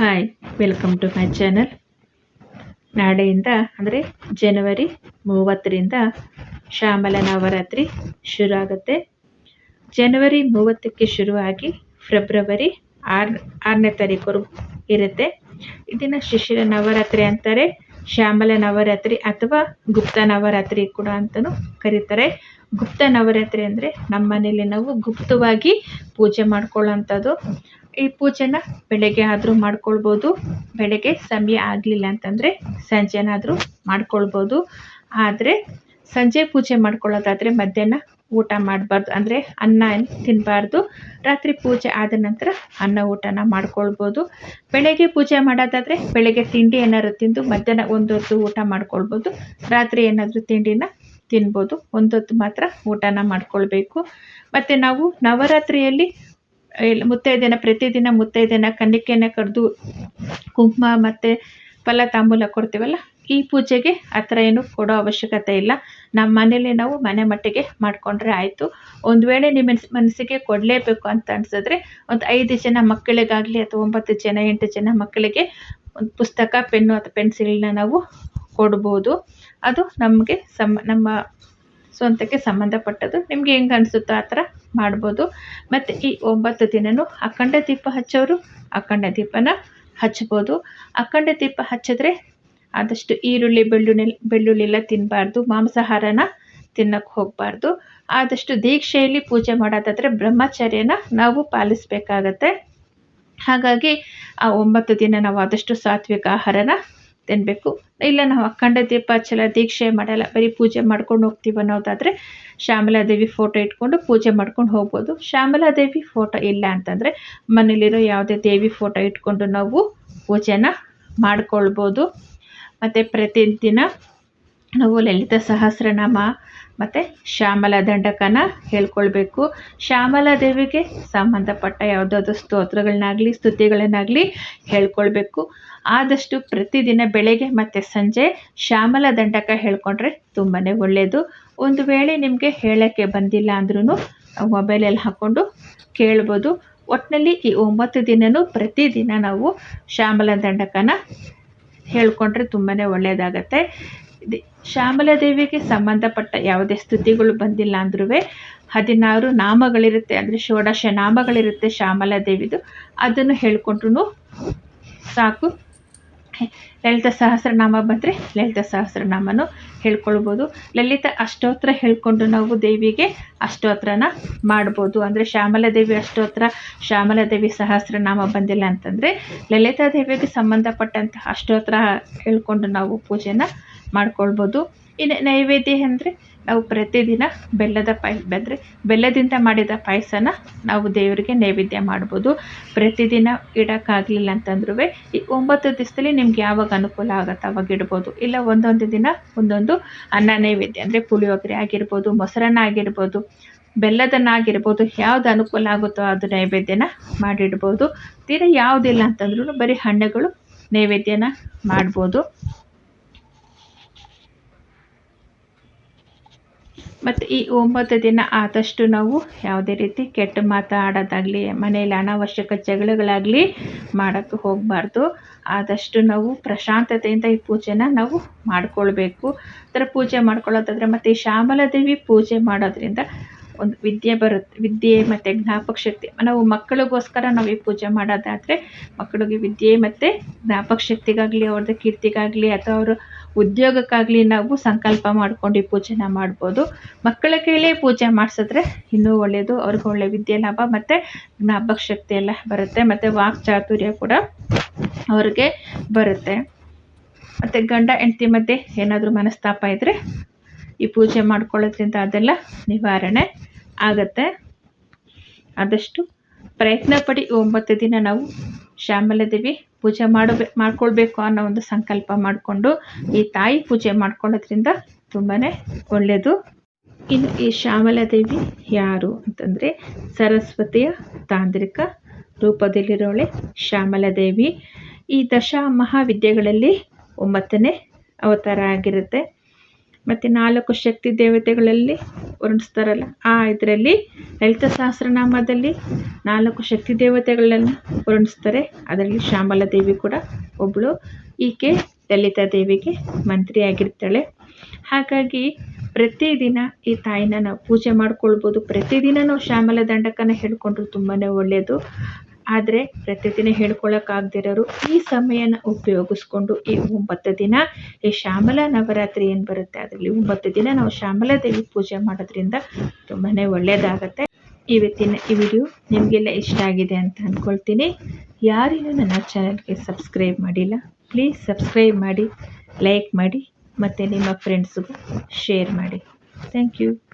Hi welcome to my channel ನಾಳೆಯಿಂದ, ಅಂದರೆ ಜನವರಿ ಮೂವತ್ತರಿಂದ ಶ್ಯಾಮಲ ನವರಾತ್ರಿ ಶುರು ಆಗುತ್ತೆ ಜನವರಿ ಮೂವತ್ತಕ್ಕೆ ಶುರುವಾಗಿ ಫೆಬ್ರವರಿ ಆರು ಆರನೇ ತಾರೀಕುವರೆಗೂ ಇರುತ್ತೆ. ಇದನ್ನು ಶಿಶಿರ ನವರಾತ್ರಿ ಅಂತಾರೆ. ಶ್ಯಾಮಲ ನವರಾತ್ರಿ ಅಥವಾ ಗುಪ್ತ ನವರಾತ್ರಿ ಕೂಡ ಅಂತಲೂ ಕರೀತಾರೆ. ಗುಪ್ತ ನವರಾತ್ರಿ ಅಂದರೆ ನಮ್ಮ ಮನೇಲಿ ನಾವು ಗುಪ್ತವಾಗಿ ಪೂಜೆ ಮಾಡ್ಕೊಳ್ಳೋಂಥದ್ದು. ಈ ಪೂಜೆನ ಬೆಳಗ್ಗೆ ಆದರೂ ಮಾಡ್ಕೊಳ್ಬೋದು. ಬೆಳಗ್ಗೆ ಸಮಯ ಆಗಲಿಲ್ಲ ಅಂತಂದರೆ ಸಂಜೆನಾದರೂ ಮಾಡ್ಕೊಳ್ಬೋದು. ಆದರೆ ಸಂಜೆ ಪೂಜೆ ಮಾಡ್ಕೊಳ್ಳೋದಾದರೆ ಮಧ್ಯಾಹ್ನ ಊಟ ಮಾಡಬಾರ್ದು. ಅಂದರೆ ಅನ್ನ ತಿನ್ನಬಾರ್ದು ರಾತ್ರಿ ಪೂಜೆ ಆದ ನಂತರ ಅನ್ನ ಊಟನ ಮಾಡ್ಕೊಳ್ಬೋದು. ಬೆಳಗ್ಗೆ ಪೂಜೆ ಮಾಡೋದಾದರೆ ಬೆಳಗ್ಗೆ ತಿಂಡಿ ಏನಾದ್ರು ತಿಂದು ಮಧ್ಯಾಹ್ನ ಒಂದೊತ್ತು ಊಟ ಮಾಡ್ಕೊಳ್ಬೋದು. ರಾತ್ರಿ ಏನಾದರೂ ತಿಂಡಿನ ತಿನ್ಬೋದು. ಒಂದೊತ್ತು ಮಾತ್ರ ಊಟನ ಮಾಡ್ಕೊಳ್ಬೇಕು. ಮತ್ತು ನಾವು ನವರಾತ್ರಿಯಲ್ಲಿ ಮುತ್ತೈದೆನ ಪ್ರತಿದಿನ ಮುತ್ತೈದೆನ ಕನ್ನಿಕೆಯನ್ನು ಕರೆದು ಕುಂಕುಮ ಮತ್ತು ಫಲ ತಾಂಬೂಲ ಕೊಡ್ತೀವಲ್ಲ, ಈ ಪೂಜೆಗೆ ಆ ಥರ ಏನು ಕೊಡೋ ಅವಶ್ಯಕತೆ ಇಲ್ಲ. ನಮ್ಮ ಮನೇಲಿ ನಾವು ಮನೆ ಮಟ್ಟಿಗೆ ಮಾಡಿಕೊಂಡ್ರೆ ಆಯಿತು. ಒಂದು ವೇಳೆ ನಿಮ್ಮ ಮನಸ್ಸಿಗೆ ಕೊಡಲೇಬೇಕು ಅಂತ ಅನಿಸಿದ್ರೆ ಒಂದು ಐದು ಜನ ಮಕ್ಕಳಿಗಾಗಲಿ ಅಥವಾ ಒಂಬತ್ತು ಜನ, ಎಂಟು ಜನ ಮಕ್ಕಳಿಗೆ ಒಂದು ಪುಸ್ತಕ, ಪೆನ್ನು ಅಥವಾ ಪೆನ್ಸಿಲ್ನ ನಾವು ಕೊಡ್ಬೋದು. ಅದು ನಮಗೆ ಸಮ, ನಮ್ಮ ಸ್ವಂತಕ್ಕೆ ಸಂಬಂಧಪಟ್ಟದ್ದು. ನಿಮಗೆ ಹೆಂಗೆ ಅನಿಸುತ್ತೋ ಆ ಥರ ಮಾಡ್ಬೋದು. ಮತ್ತು ಈ ಒಂಬತ್ತು ದಿನವೂ ಅಖಂಡ ದೀಪ ಹಚ್ಚೋರು ಅಖಂಡ ದೀಪನ ಹಚ್ಬೋದು. ಅಖಂಡ ದೀಪ ಹಚ್ಚಿದ್ರೆ ಆದಷ್ಟು ಈರುಳ್ಳಿ, ಬೆಳ್ಳುಳ್ಳಿ ಬೆಳ್ಳುಳ್ಳಿ ಎಲ್ಲ ತಿನ್ನಬಾರ್ದು ಮಾಂಸಾಹಾರನ ತಿನ್ನಕ್ಕೆ ಹೋಗಬಾರ್ದು. ಆದಷ್ಟು ದೀಕ್ಷೆಯಲ್ಲಿ ಪೂಜೆ ಮಾಡೋದಾದರೆ ಬ್ರಹ್ಮಚರ್ಯನ ನಾವು ಪಾಲಿಸಬೇಕಾಗತ್ತೆ. ಹಾಗಾಗಿ ಆ ಒಂಬತ್ತು ದಿನ ನಾವು ಆದಷ್ಟು ಸಾತ್ವಿಕ ಆಹಾರನ ತಿನ್ನಬೇಕು ಇಲ್ಲ, ನಾವು ಅಖಂಡ ದೀಪ ಹಚ್ಚಲ್ಲ ದೀಕ್ಷೆ ಮಾಡಲ್ಲ, ಬರೀ ಪೂಜೆ ಮಾಡ್ಕೊಂಡು ಹೋಗ್ತೀವಿ ಅನ್ನೋದಾದರೆ ಶ್ಯಾಮಲಾದೇವಿ ಫೋಟೋ ಇಟ್ಕೊಂಡು ಪೂಜೆ ಮಾಡ್ಕೊಂಡು ಹೋಗ್ಬೋದು. ಶ್ಯಾಮಲಾದೇವಿ ಫೋಟೋ ಇಲ್ಲ ಅಂತಂದರೆ ಮನೇಲಿರೋ ಯಾವುದೇ ದೇವಿ ಫೋಟೋ ಇಟ್ಕೊಂಡು ನಾವು ಪೂಜೆನ ಮಾಡ್ಕೊಳ್ಬೋದು. ಮತ್ತು ಪ್ರತಿದಿನ ನಾವು ಲಲಿತ ಸಹಸ್ರನಾಮ ಮತ್ತು ಶ್ಯಾಮಲ ದಂಡಕನ ಹೇಳ್ಕೊಳ್ಬೇಕು. ದೇವಿಗೆ ಸಂಬಂಧಪಟ್ಟ ಯಾವುದಾದ್ರು ಸ್ತೋತ್ರಗಳನ್ನಾಗಲಿ, ಸ್ತುತಿಗಳನ್ನಾಗಲಿ ಹೇಳ್ಕೊಳ್ಬೇಕು. ಆದಷ್ಟು ಪ್ರತಿದಿನ ಬೆಳಗ್ಗೆ ಮತ್ತು ಸಂಜೆ ಶ್ಯಾಮಲ ದಂಡಕ ಹೇಳ್ಕೊಂಡ್ರೆ ತುಂಬಾ ಒಳ್ಳೆಯದು ಒಂದು ವೇಳೆ ನಿಮಗೆ ಹೇಳೋಕ್ಕೆ ಬಂದಿಲ್ಲ ಅಂದ್ರೂ ಮೊಬೈಲಲ್ಲಿ ಹಾಕ್ಕೊಂಡು ಕೇಳ್ಬೋದು. ಒಟ್ಟಿನಲ್ಲಿ ಈ ಒಂಬತ್ತು ದಿನವೂ ಪ್ರತಿದಿನ ನಾವು ಶ್ಯಾಮಲ ದಂಡಕನ ಹೇಳ್ಕೊಂಡ್ರೆ ತುಂಬಾ ಒಳ್ಳೆಯದಾಗತ್ತೆ ಶ್ಯಾಮಲ ದೇವಿಗೆ ಸಂಬಂಧಪಟ್ಟ ಯಾವುದೇ ಸ್ತುತಿಗಳು ಬಂದಿಲ್ಲ ಅಂದ್ರೂ ಹದಿನಾರು ನಾಮಗಳಿರುತ್ತೆ, ಅಂದರೆ ಷೋಡಶ ನಾಮಗಳಿರುತ್ತೆ ಶ್ಯಾಮಲ ದೇವಿದು ಅದನ್ನು ಹೇಳ್ಕೊಂಡ್ರು ಸಾಕು. ಲಲಿತ ಸಹಸ್ರನಾಮ ಬಂದರೆ ಲಲಿತ ಸಹಸ್ರನಾಮನೂ ಹೇಳ್ಕೊಳ್ಬೋದು. ಲಲಿತ ಅಷ್ಟೋತ್ರ ಹೇಳ್ಕೊಂಡು ನಾವು ದೇವಿಗೆ ಅಷ್ಟೋತ್ರನ ಮಾಡ್ಬೋದು. ಅಂದರೆ ಶ್ಯಾಮಲಾದೇವಿ ಅಷ್ಟೋತ್ರ, ಶ್ಯಾಮಲಾದೇವಿ ಸಹಸ್ರನಾಮ ಬಂದಿಲ್ಲ ಅಂತಂದರೆ ಲಲಿತಾ ದೇವಿಗೆ ಸಂಬಂಧಪಟ್ಟಂತಹ ಅಷ್ಟೋತ್ರ ಹೇಳ್ಕೊಂಡು ನಾವು ಪೂಜೆನ ಮಾಡ್ಕೊಳ್ಬೋದು. ಇನ್ನು ನೈವೇದ್ಯ ಅಂದರೆ ನಾವು ಪ್ರತಿದಿನ ಬೆಲ್ಲದ ಪಾಯ ಅಂದರೆ ಬೆಲ್ಲದಿಂದ ಮಾಡಿದ ಪಾಯಸನ ನಾವು ದೇವರಿಗೆ ನೈವೇದ್ಯ ಮಾಡ್ಬೋದು. ಪ್ರತಿದಿನ ಇಡೋಕ್ಕಾಗಲಿಲ್ಲ ಅಂತಂದ್ರೂ ಈ ಒಂಬತ್ತು ದಿವಸದಲ್ಲಿ ನಿಮ್ಗೆ ಯಾವಾಗ ಅನುಕೂಲ ಆಗುತ್ತೆ ಅವಾಗ ಇಡ್ಬೋದು. ಇಲ್ಲ ಒಂದೊಂದು ದಿನ ಒಂದೊಂದು ಅನ್ನ ನೈವೇದ್ಯ, ಅಂದರೆ ಪುಳಿಯೋಗರೆ ಆಗಿರ್ಬೋದು, ಮೊಸರನ್ನ ಆಗಿರ್ಬೋದು ಬೆಲ್ಲದನ್ನಾಗಿರ್ಬೋದು ಯಾವ್ದು ಅನುಕೂಲ ಆಗುತ್ತೋ ಅದು ನೈವೇದ್ಯನ ಮಾಡಿಡ್ಬೋದು. ತೀರಾ ಯಾವುದಿಲ್ಲ ಅಂತಂದ್ರೂ ಬರೀ ಹಣ್ಣುಗಳು ನೈವೇದ್ಯನ ಮಾಡ್ಬೋದು. ಮತ್ತು ಈ ಒಂಬತ್ತು ದಿನ ಆದಷ್ಟು ನಾವು ಯಾವುದೇ ರೀತಿ ಕೆಟ್ಟ ಮಾತಾಡೋದಾಗಲಿ, ಮನೆಯಲ್ಲಿ ಅನಾವಶ್ಯಕ ಜಗಳಗಳಾಗಲಿ ಮಾಡೋಕ್ಕೆ ಹೋಗಬಾರ್ದು. ಆದಷ್ಟು ನಾವು ಪ್ರಶಾಂತತೆಯಿಂದ ಈ ಪೂಜೆನ ನಾವು ಮಾಡಿಕೊಳ್ಬೇಕು. ಥರ ಪೂಜೆ ಮಾಡ್ಕೊಳ್ಳೋದಾದರೆ ಮತ್ತು ಈ ಶ್ಯಾಮಲ ದೇವಿ ಪೂಜೆ ಮಾಡೋದ್ರಿಂದ ಒಂದು ವಿದ್ಯೆ ಬರುತ್ತೆ, ವಿದ್ಯೆ ಮತ್ತು ಜ್ಞಾಪಕ ಶಕ್ತಿ. ನಾವು ಮಕ್ಕಳಿಗೋಸ್ಕರ ನಾವು ಈ ಪೂಜೆ ಮಾಡೋದಾದರೆ ಮಕ್ಕಳಿಗೆ ವಿದ್ಯೆ ಮತ್ತು ಜ್ಞಾಪಕ ಶಕ್ತಿಗಾಗಲಿ, ಅವ್ರದ್ದು ಕೀರ್ತಿಗಾಗಲಿ ಅಥವಾ ಅವರು ಉದ್ಯೋಗಕ್ಕಾಗಲಿ ನಾವು ಸಂಕಲ್ಪ ಮಾಡ್ಕೊಂಡು ಪೂಜೆನ ಮಾಡ್ಬೋದು. ಮಕ್ಕಳ ಕೈಲೇ ಪೂಜೆ ಮಾಡಿಸಿದ್ರೆ ಇನ್ನೂ ಒಳ್ಳೆಯದು ಅವ್ರಿಗೆ ಒಳ್ಳೆ ವಿದ್ಯೆ ಲಾಭ ಮತ್ತು ಜ್ಞಾಪಕ ಶಕ್ತಿ ಎಲ್ಲ ಬರುತ್ತೆ, ಮತ್ತು ವಾಕ್ ಚಾತುರ್ಯ ಕೂಡ ಅವ್ರಿಗೆ ಬರುತ್ತೆ. ಮತ್ತು ಗಂಡ, ಹೆಂಡ್ತಿ ಮಧ್ಯೆ ಏನಾದರೂ ಮನಸ್ತಾಪ ಇದ್ದರೆ ಈ ಪೂಜೆ ಮಾಡ್ಕೊಳ್ಳೋದ್ರಿಂದ ಅದೆಲ್ಲ ನಿವಾರಣೆ ಆಗುತ್ತೆ. ಆದಷ್ಟು ಪ್ರಯತ್ನ ಪಡಿ ಒಂಬತ್ತು ದಿನ ನಾವು ಶ್ಯಾಮಲ ದೇವಿ ಪೂಜೆ ಮಾಡಬೇ, ಮಾಡ್ಕೊಳ್ಬೇಕು ಅನ್ನೋ ಒಂದು ಸಂಕಲ್ಪ ಮಾಡಿಕೊಂಡು ಈ ತಾಯಿ ಪೂಜೆ ಮಾಡ್ಕೊಳ್ಳೋದ್ರಿಂದ ತುಂಬಾ ಒಳ್ಳೆಯದು ಇನ್ನು ಈ ಶ್ಯಾಮಲ ದೇವಿ ಯಾರು ಅಂತಂದರೆ ಸರಸ್ವತಿಯ ತಾಂತ್ರಿಕ ರೂಪದಲ್ಲಿರೋಳೆ ಶ್ಯಾಮಲ ದೇವಿ ಈ ದಶ ಮಹಾವಿದ್ಯೆಗಳಲ್ಲಿ ಒಂಬತ್ತನೇ ಅವತಾರ ಆಗಿರುತ್ತೆ. ಮತ್ತು ನಾಲ್ಕು ಶಕ್ತಿ ದೇವತೆಗಳಲ್ಲಿ ವರ್ಣಿಸ್ತಾರಲ್ಲ, ಆ ಇದರಲ್ಲಿ ಲಲಿತ ಸಹಸ್ರನಾಮದಲ್ಲಿ ನಾಲ್ಕು ಶಕ್ತಿ ದೇವತೆಗಳನ್ನು ವರ್ಣಿಸ್ತಾರೆ. ಅದರಲ್ಲಿ ಶ್ಯಾಮಲಾ ದೇವಿ ಕೂಡ ಒಬ್ಬಳು ಈಕೆ ಲಲಿತಾ ದೇವಿಗೆ ಮಂತ್ರಿಯಾಗಿರ್ತಾಳೆ. ಹಾಗಾಗಿ ಪ್ರತಿದಿನ ಈ ತಾಯಿನ ನಾವು ಪೂಜೆ ಮಾಡ್ಕೊಳ್ಬೋದು. ಪ್ರತಿದಿನ ನಾವು ಶ್ಯಾಮಲ ದಂಡಕನ ಹೇಳ್ಕೊಂಡ್ರು ತುಂಬಾ ಒಳ್ಳೆಯದು ಆದರೆ ಪ್ರತಿದಿನ ಹೇಳ್ಕೊಳಕ್ಕಾಗದಿರೋರು ಈ ಸಮಯನ ಉಪಯೋಗಿಸ್ಕೊಂಡು ಈ ಒಂಬತ್ತು ದಿನ ಈ ಶ್ಯಾಮಲ ನವರಾತ್ರಿ ಏನು ಬರುತ್ತೆ ಅದರಲ್ಲಿ? ಒಂಬತ್ತು ದಿನ ನಾವು ಶ್ಯಾಮಲ ದೇವಿ ಪೂಜೆ ಮಾಡೋದ್ರಿಂದ ತುಂಬಾ ಒಳ್ಳೆಯದಾಗತ್ತೆ ಇವತ್ತಿನ ಈ ವಿಡಿಯೋ ನಿಮಗೆಲ್ಲ ಇಷ್ಟ ಆಗಿದೆ ಅಂತ ಅಂದ್ಕೊಳ್ತೀನಿ ಯಾರಿನೂ ನನ್ನ ಚಾನಲ್ಗೆ ಸಬ್ಸ್ಕ್ರೈಬ್ ಮಾಡಿಲ್ಲ, ಪ್ಲೀಸ್ ಸಬ್ಸ್ಕ್ರೈಬ್ ಮಾಡಿ, ಲೈಕ್ ಮಾಡಿ ಮತ್ತು ನಿಮ್ಮ ಫ್ರೆಂಡ್ಸ್ಗೂ ಶೇರ್ ಮಾಡಿ. Thank you.